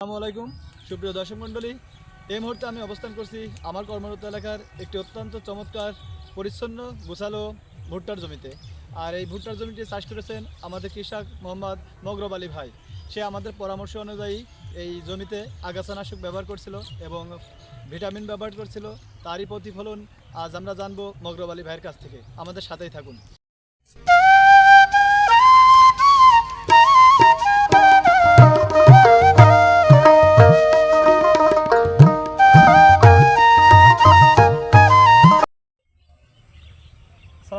আসসালামু আলাইকুম, সুপ্রিয় দর্শক মণ্ডলী। এই মুহূর্তে আমি অবস্থান করছি আমার কর্মরত এলাকার একটি অত্যন্ত চমৎকার, পরিচ্ছন্ন, গোছালো ভুট্টার জমিতে। আর এই ভুট্টার জমিটি চাষ করেছেন আমাদের কৃষক মোহাম্মদ মগরব আলী ভাই। সে আমাদের পরামর্শ অনুযায়ী এই জমিতে আগাছানাশক ব্যবহার করছিল এবং ভিটামিন ব্যবহার করছিল। তারই প্রতিফলন আজ আমরা জানব মগরব আলী ভাইয়ের কাছ থেকে। আমাদের সাথেই থাকুন।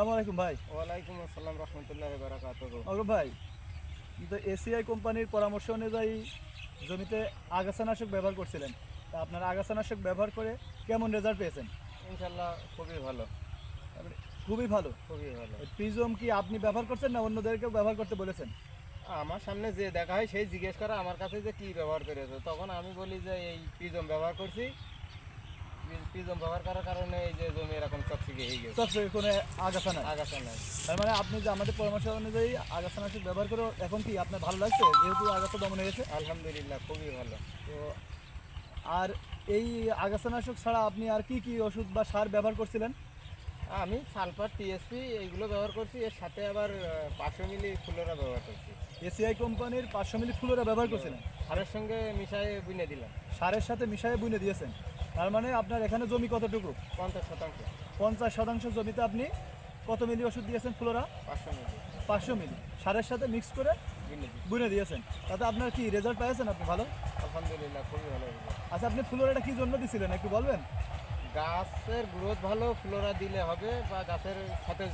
সালামু আলাইকুম ভাই। ওয়ালাইকুম আসসালাম রহমতুল্লাহ বারাকাত অগ্রব ভাই তো এসিআই কোম্পানির পরামর্শ অনুযায়ী জমিতে আগাছানাশক ব্যবহার করছিলেন। তা আপনারা আগাছানাশক ব্যবহার করে কেমন রেজাল্ট পেয়েছেন? ইনশাল্লাহ খুবই ভালো। খুবই ভালো? খুবই ভালো। প্রিজম কি আপনি ব্যবহার করছেন না অন্যদেরকেও ব্যবহার করতে বলেছেন? আমার সামনে যে দেখা হয় সেই জিজ্ঞেস করে আমার কাছে যে কি ব্যবহার করেছে। তখন আমি বলি যে এই প্রিজম ব্যবহার করছি। প্রিজম ব্যবহার করার কারণে এই যে জমি চকচিকে হয়ে কোনো আগাছা নাই? আগাছা নাই। তার মানে আপনি যে আমাদের পরামর্শ অনুযায়ী আগাছানাশক ব্যবহার করে এখন কি আপনার ভালো লাগছে? যেহেতু আগাছা দমন হয়ে গেছে। আলহামদুলিল্লাহ খুবই ভালো। তো আর এই আগাছানাশক ছাড়া আপনি আর কি কি ওষুধ বা সার ব্যবহার করছিলেন? আমি সালফার টিএসপি এইগুলো ব্যবহার করছি। এর সাথে আবার পাঁচশো মিলি ফুলোরা ব্যবহার করছি। এসিআই কোম্পানির পাঁচশো মিলি ফুলোরা ব্যবহার করছিলেন? সারের সঙ্গে মিশায়ে বুনে দিলাম। সারের সাথে মিশিয়ে বুনে দিয়েছেন। তার মানে আপনার এখানে জমি কতটুকু? পঞ্চাশ শতাংশ। পঞ্চাশ শতাংশ জমিতে আপনি কত মিলি ওষুধ দিয়েছেন ফ্লোরা? পাঁচশো মিলি। পাঁচশো মিলি। সারের সাথে মিক্স করে বুনে দিয়েছেন। তাতে আপনার কি রেজাল্ট পেয়েছেন আপনি ভালো? আলহামদুলিল্লাহ খুবই ভালো। আচ্ছা আপনি ফ্লোরাটা কি জন্য দিছিলেন একটু বলবেন? গাছের গ্রোথ ভালো ফ্লোরা দিলে হবে বা গাছের সতেজ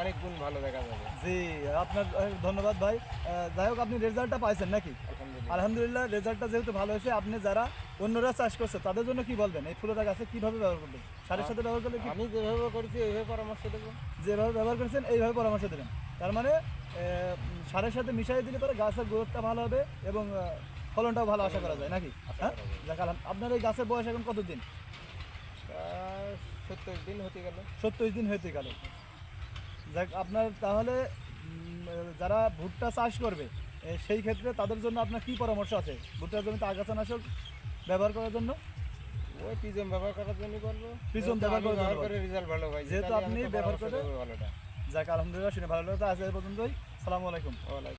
অনেক গুণ ভালো দেখা যাবে। জি আপনার ধন্যবাদ ভাই। যাই হোক আপনি রেজাল্টটা পাইছেন নাকি? আলহামদুলিল্লাহ। রেজাল্টটা যেহেতু ভালো হয়েছে আপনি যারা অন্যরা চাষ করছে তাদের জন্য কি বলবেন? এই ফ্লোরা গাছে কীভাবে ব্যবহার করবেন? সারের সাথে ব্যবহার করলে কি আমি যেভাবে করেছি এইভাবে পরামর্শ দেবো। যেভাবে ব্যবহার করেছেন এইভাবে পরামর্শ দেবেন। তার মানে সারের সাথে মিশিয়ে দিলে পরে গাছের গ্রোথটা ভালো হবে এবং ফলনটাও ভালো আশা করা যায় নাকি? হ্যাঁ? আপনার এই গাছের বয়স এখন কতদিন? সত্তর দিন হতে গেল। সত্তর দিন হতে গেল। যাক আপনার তাহলে যারা ভুট্টা চাষ করবে সেই ক্ষেত্রে তাদের জন্য আপনার কি পরামর্শ আছে? ভুট্টার জমিতে আগাছানাশক ব্যবহার করার জন্য? ওই ব্যবহার করার জন্য ব্যবহার করার জন্য ব্যবহার করে রেজাল্ট ভালো পাই যেহেতু আপনি ব্যবহার করে- ভালোটা। যাক আলহামদুলিল্লাহ শুনে ভালো লাগে আজ পর্যন্তই। সালামু আলাইকুম। ওয়ালাইকুম